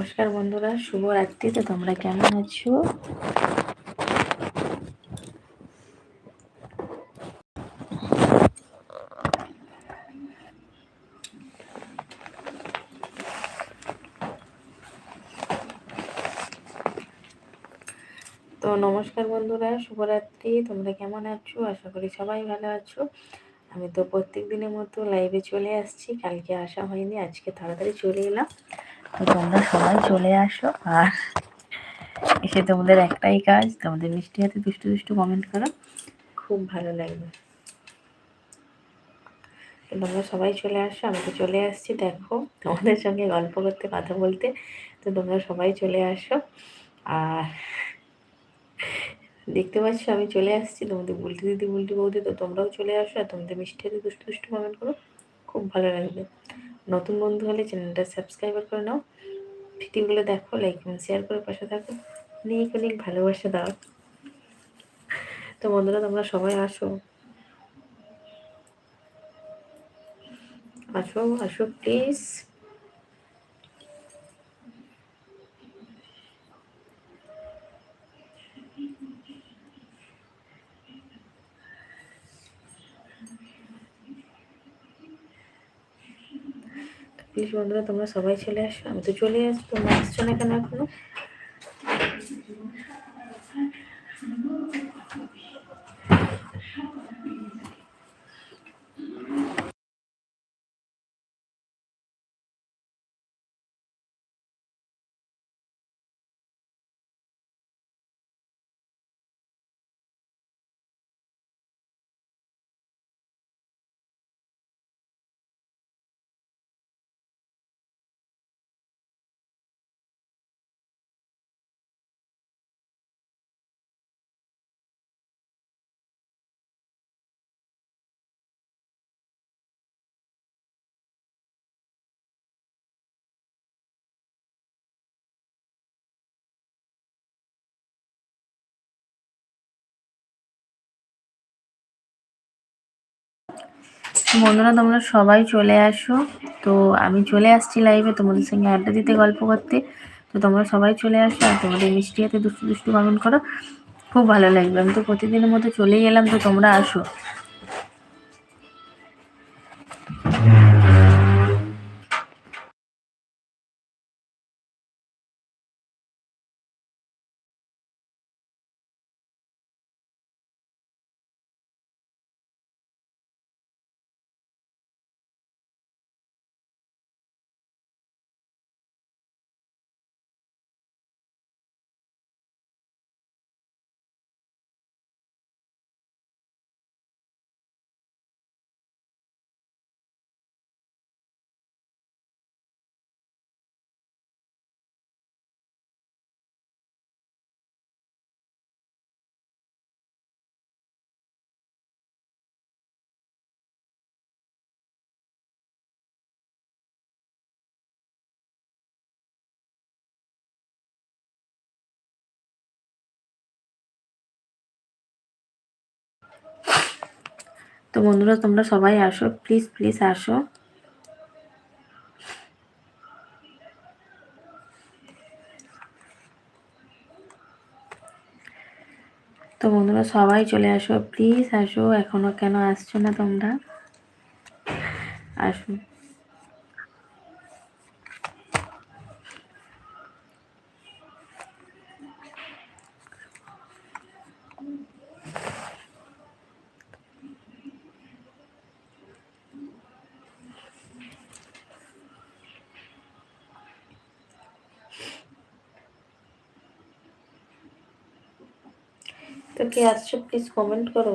নমস্কার বন্ধুরা, শুভ রাত্রি। তো তোমরা কেমন আছো? তো নমস্কার বন্ধুরা শুভরাত্রি তোমরা কেমন আছো? আশা করি সবাই ভালো আছো। আমি তো প্রত্যেক দিনের মতো লাইভে চলে আসছি। কালকে আসা হয়নি, আজকে তাড়াতাড়ি চলে এলাম। তো তোমরা সবাই চলে আসো আর এসে তোমাদের একটাই কাজ, তোমাদের মিষ্টি হাতে দুষ্টু দুষ্টু কমেন্ট করো। খুব ভালো লাগবে। তোমরা সবাই চলে আসো, আমি তো চলে আসছি, দেখো তোমাদের সঙ্গে গল্প করতে, কথা বলতে। তো তোমরা সবাই চলে আসো আর দেখতে পাচ্ছ আমি চলে আসছি, তোমাদের বুলটি দিদি, বুলটি বৌদি, তো তোমরাও চলে আসো আর তোমাদের মিষ্টি হাতে দুষ্টু দুষ্টু কমেন্ট করো। খুব ভালো লাগবে। নতুন বন্ধু হলে চ্যানেলটা সাবস্ক্রাইবার করে নাও। ভিডিওগুলো দেখো লাইক কমেন্ট শেয়ার করে পাশে থাকো। অনেক অনেক ভালোবাসা দাও। তো বন্ধুরা, তোমরা সবাই আসো। আসো আসো প্লিজ প্লিজ বন্ধুরা, তোমরা সবাই চলে আসো। আমি তো চলে আসব তোমরা আসছো না কেন এখনও? বন্ধুরা, তোমরা সবাই চলে আসো। তো আমি চলে আসছি লাইভে তোমাদের সঙ্গে আড্ডা দিতে, গল্প করতে। তো তোমরা সবাই চলে আসো আর তোমাদের মিষ্টি হাতে দুষ্টু দুষ্টু কমেন্ট করো। খুব ভালো লাগবে। আমি তো প্রতিদিনের মতো চলেই এলাম, তো তোমরা আসো। তো বন্ধুরা, তোমরা সবাই আসো। প্লিজ প্লিজ আসো। তো বন্ধুরা, সবাই চলে আসো। প্লিজ আসো। এখনও কেন আসছো না তোমরা? আসো। তো কে আসছো প্লিজ কমেন্ট করো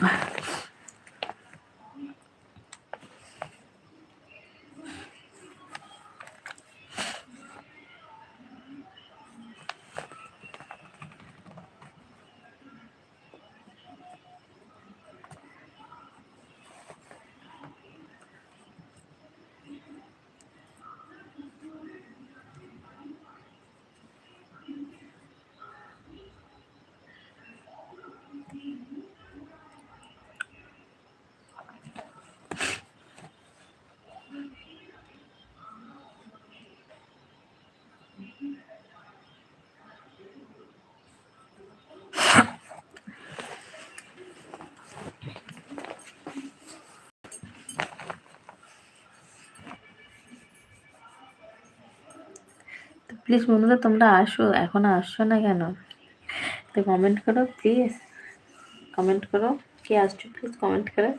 Thank. প্লিজ বন্ধুরা, তোমরা আসো। এখন আসছো না কেন? তো কমেন্ট করো প্লিজ কমেন্ট করো। কে আসছো? প্লিজ কমেন্ট করো।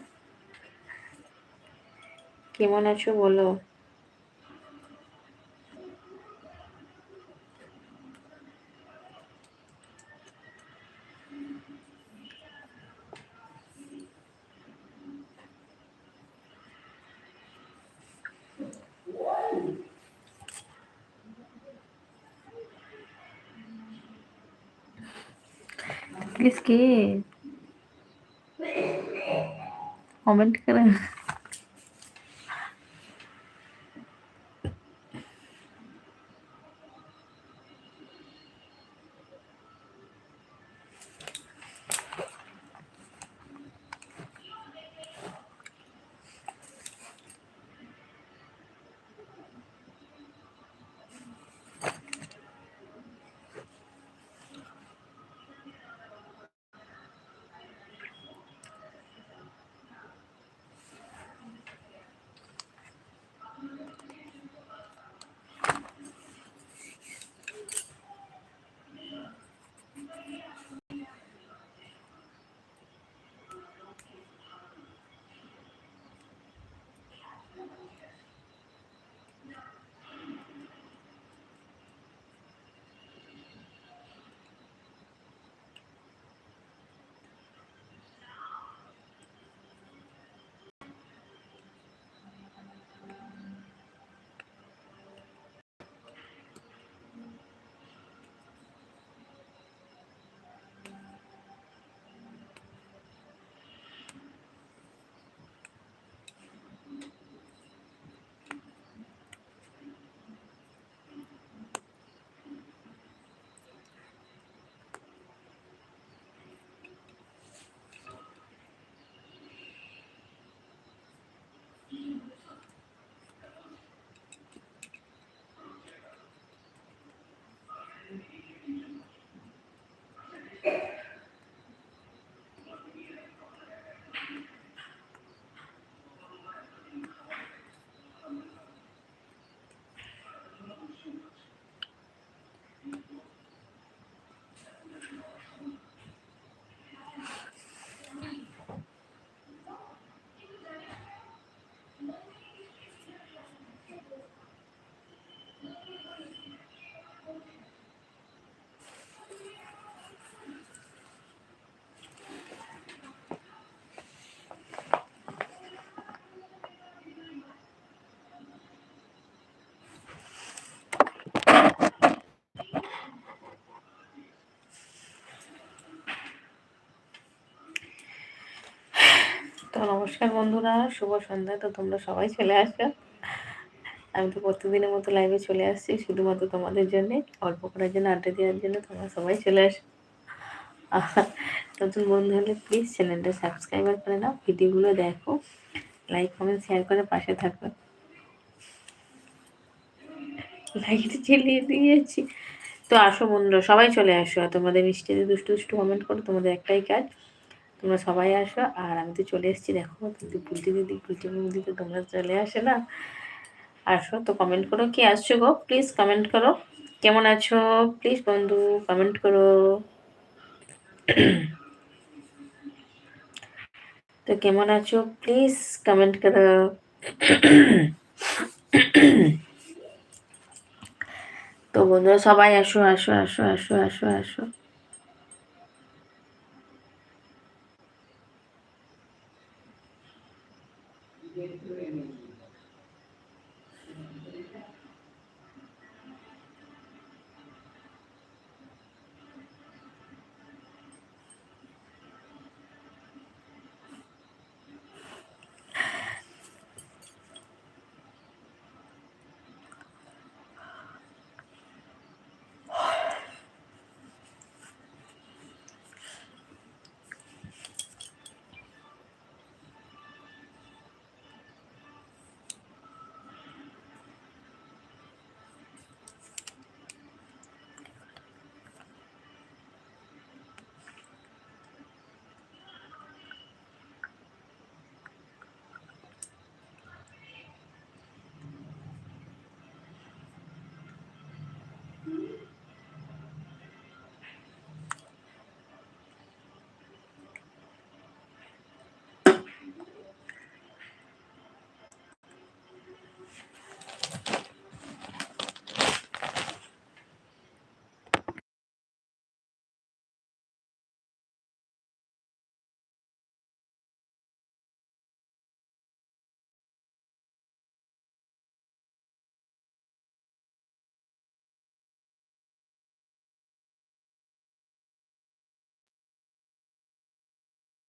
কেমন আছো বলো। किसके कमेंट करें তো নমস্কার বন্ধুরা, শুভ সন্ধ্যা। তো তোমরা সবাই চলে আসো। আমি তো প্রতিদিনের মতো লাইভে চলে আসছি, শুধুমাত্র তোমাদের জন্য। অল্প করার জন্য, আড্ডা দেওয়ার জন্য তোমরা সবাই চলে আসো। নতুন বন্ধু হলে প্লিজ চ্যানেলটা সাবস্ক্রাইবার করে নাও ভিডিওগুলো দেখো লাইক কমেন্ট শেয়ার করে পাশে থাকো। লাইটে চালিয়ে দিয়েছি। তো আসো বন্ধুরা, সবাই চলে আসো। তোমাদের মিষ্টিতে দুষ্টু দুষ্টু কমেন্ট করো, তোমাদের একটাই কাজ। তোমরা সবাই আসো। আর আমি তো চলে এসেছি, দেখো, কিন্তু পুলটি দিদি কুলটি দিদি তো তোমরা চলে আসে না। আসো, তো কমেন্ট করো, কি আসছো গো? প্লিজ কমেন্ট করো। কেমন আছো? প্লিজ বন্ধু কমেন্ট করো। তো কেমন আছো? প্লিজ কমেন্ট করো। তো বন্ধুরা সবাই আসো আসো আসো আসো আসো আসো।